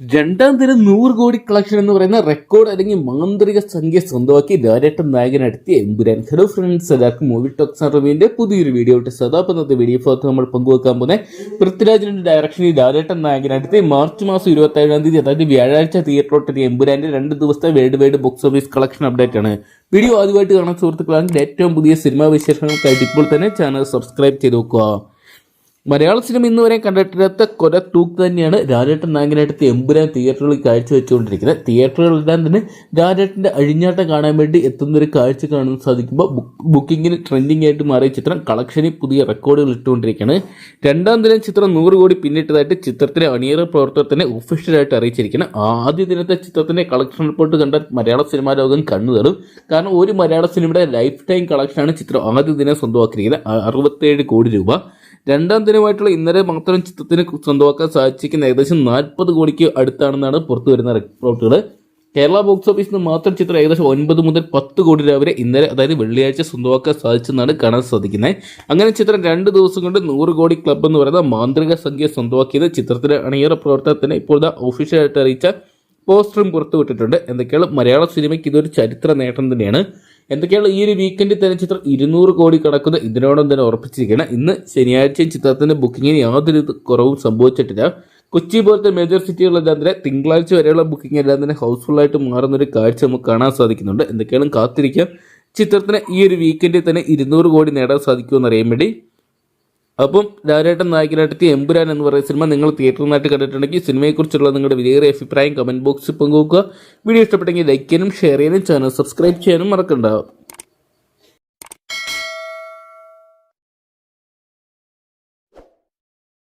രണ്ടാം തരം നൂറ് കോടി കളക്ഷൻ എന്ന് പറയുന്ന റെക്കോർഡ് അല്ലെങ്കിൽ മാന്ത്രിക സംഖ്യ സ്വന്തമാക്കി ലാലേട്ടം നായകൻ എടുത്തി എമ്പുരാൻ. ഹലോ ഫ്രണ്ട്സ് എല്ലാവർക്കും മൂവി ടോക്സ് റിവ്യൂവിന്റെ പുതിയൊരു വീഡിയോ ഇട്ട് സദാപന്നത്തെ വീഡിയോ ഭാഗത്ത് നമ്മൾ പങ്കുവെക്കാൻ പോകുന്നത് പൃഥ്വിരാജിന്റെ ഡയറക്ഷനിൽ നായകൻ നായകനടുത്ത് മാർച്ച് മാസം ഇരുപത്തി ഏഴാം തീയതി അതായത് വ്യാഴാഴ്ച തിയേറ്ററിലോട്ടെത്തിയ എമ്പുരാന്റെ രണ്ട് ദിവസത്തെ world wide box office collection update ആണ്. വീഡിയോ ആദ്യമായിട്ട് കാണാൻ സുഹൃത്തുക്കളാണെങ്കിൽ ഏറ്റവും പുതിയ സിനിമാ വിശേഷങ്ങൾക്കായിട്ട് ഇപ്പോൾ തന്നെ ചാനൽ സബ്സ്ക്രൈബ് ചെയ്ത് വെക്കുക മലയാള സിനിമ ഇന്ന് വരെ കണ്ടിട്ടില്ലാത്ത കൊല തൂക്ക് തന്നെയാണ് രാജേട്ടൻ നായകനായിട്ട് എമ്പുരാൻ തിയേറ്ററുകളിൽ കാഴ്ചവെച്ചുകൊണ്ടിരിക്കുന്നത്. തിയേറ്ററുകളെല്ലാം തന്നെ രാജേട്ടന്റെ അഴിഞ്ഞാട്ടം കാണാൻ വേണ്ടി എത്തുന്ന ഒരു കാഴ്ച കാണാൻ സാധിക്കുമ്പോൾ ബുക്കിങ്ങിന് ട്രെൻഡിങ് ആയിട്ട് മാറിയ ചിത്രം കളക്ഷനിൽ പുതിയ റെക്കോർഡുകൾ ഇട്ടുകൊണ്ടിരിക്കുകയാണ്. രണ്ടാം ദിനം ചിത്രം നൂറ് കോടി പിന്നിട്ടതായിട്ട് ചിത്രത്തിലെ അണിയറ പ്രവർത്തകത്തിനെ ഒഫീഷ്യലായിട്ട് അറിയിച്ചിരിക്കുകയാണ്. ആദ്യ ദിനത്തെ ചിത്രത്തിന്റെ കളക്ഷൻ റിപ്പോർട്ട് കണ്ട മലയാള സിനിമാ ലോകം കണ്ണു കാരണം ഒരു മലയാള സിനിമയുടെ ലൈഫ് ടൈം കളക്ഷനാണ് ചിത്രം ആദ്യ ദിനം സ്വന്തമാക്കിയിരിക്കുന്നത്. അറുപത്തേഴ് കോടി രൂപ. രണ്ടാം ദിനമായിട്ടുള്ള ഇന്നലെ മാത്രം ചിത്രത്തിന് സ്വന്തമാക്കാൻ സാധിച്ചിരിക്കുന്ന ഏകദേശം നാൽപ്പത് കോടിക്ക് അടുത്താണെന്നാണ് പുറത്തു വരുന്ന റിപ്പോർട്ടുകൾ കേരള ബോക്സ് ഓഫീസിൽ നിന്ന് മാത്രം ചിത്രം ഏകദേശം ഒൻപത് മുതൽ പത്ത് കോടി രൂപ വരെ ഇന്നലെ അതായത് വെള്ളിയാഴ്ച സ്വന്തമാക്കാൻ സാധിച്ചെന്നാണ് കാണാൻ സാധിക്കുന്നത്. അങ്ങനെ ചിത്രം രണ്ട് ദിവസം കൊണ്ട് നൂറ് കോടി ക്ലബ് എന്ന് പറയുന്ന മാന്ത്രിക സംഖ്യ സ്വന്തമാക്കിയത് ചിത്രത്തിലെ അണിയറ പ്രവർത്തനത്തിന് ഇപ്പോൾ ദാ ഒഫീഷ്യലായിട്ട് അറിയിച്ച പോസ്റ്ററും പുറത്തുവിട്ടിട്ടുണ്ട്. എന്തൊക്കെയാണ്? മലയാള സിനിമയ്ക്ക് ഇതൊരു ചരിത്ര നേട്ടം തന്നെയാണ്. എന്തൊക്കെയാണ് ഈ ഒരു വീക്കെൻഡിൽ തന്നെ ചിത്രം? ഇരുന്നൂറ് കോടി കടക്കുന്ന ഇതിനോടൊപ്പം തന്നെ ഉറപ്പിച്ചിരിക്കുകയാണ്. ഇന്ന് ശനിയാഴ്ചയും ചിത്രത്തിന്റെ ബുക്കിങ്ങിന് യാതൊരു കുറവും സംഭവിച്ചിട്ടില്ല. കൊച്ചി പോലത്തെ മേജർ സിറ്റികളെല്ലാം തന്നെ തിങ്കളാഴ്ച വരെയുള്ള ബുക്കിംഗ് എല്ലാം തന്നെ ഹൗസ്ഫുള്ളായിട്ട് മാറുന്നൊരു കാഴ്ച നമുക്ക് കാണാൻ സാധിക്കുന്നുണ്ട്. എന്തൊക്കെയാണ് കാത്തിരിക്കാം ചിത്രത്തിന് ഈ ഒരു വീക്കെൻഡിൽ തന്നെ ഇരുന്നൂറ് കോടി നേടാൻ സാധിക്കുമെന്ന് അറിയാൻ വേണ്ടി അപ്പം രാജേട്ടൻ നായകനായിട്ട് എമ്പുരാൻ എന്ന് പറയുന്ന സിനിമ നിങ്ങൾ തിയേറ്ററിൽ തിയേറ്ററിനായിട്ട് കണ്ടിട്ടുണ്ടെങ്കിൽ സിനിമയെക്കുറിച്ചുള്ള നിങ്ങളുടെ വിലയേറിയ അഭിപ്രായം കമന്റ് ബോക്സിൽ പങ്കുവെക്കുക. വീഡിയോ ഇഷ്ടപ്പെട്ടെങ്കിൽ ലൈക്ക് ചെയ്യാനും ഷെയർ ചെയ്യാനും ചാനൽ സബ്സ്ക്രൈബ് ചെയ്യാനും മറക്കണ്ട.